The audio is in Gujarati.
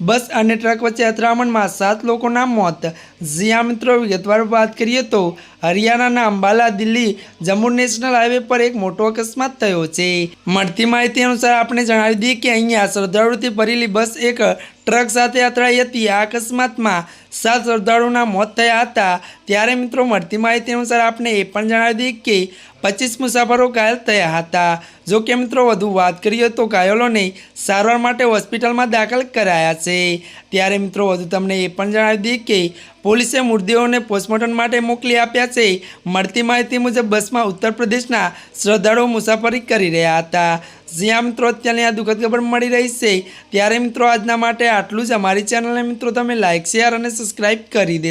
બસ અને ટ્રક વચ્ચે અથડામણમાં સાત લોકોના મોત. જ્યાં મિત્રો, વિગતવાર વાત કરીએ તો હરિયાણાના અંબાલા દિલ્હી જમ્મુ નેશનલ હાઈવે પર એક મોટો અકસ્માત થયો છે. મળતી માહિતી અનુસાર આપણે જણાવી દઈએ કે અહીંયા શ્રદ્ધાળુથી ભરેલી બસ એક ટ્રક સાથે અથડાઈ હતી. આ અકસ્માતમાં સાત શ્રદ્ધાળુના મોત થયા હતા. ત્યારે મિત્રો, મળતી માહિતી અનુસાર આપણે એ પણ જણાવી દઈએ કે પચીસ મુસાફરો ઘાયલ થયા હતા. જો કે મિત્રો, વધુ વાત કરીએ તો ઘાયલોને સારવાર માટે હોસ્પિટલમાં દાખલ કરાયા છે. ત્યારે મિત્રો, વધુ તમને એ પણ જણાવી દઈએ કે પોલીસે મૃતદેહોને પોસ્ટમોર્ટમ માટે મોકલી આપ્યા છે. મળતી માહિતી મુજબ, બસમાં ઉત્તર પ્રદેશના શ્રદ્ધાળુઓ મુસાફરી કરી રહ્યા હતા. જ્યાં મિત્રો, અત્યારની આ દુઃખદ ખબર મળી રહી છે. ત્યારે મિત્રો, આજના માટે આટલું જ. અમારી ચેનલને મિત્રો, તમે લાઇક શેર અને સબસ્ક્રાઈબ કરી દેજો.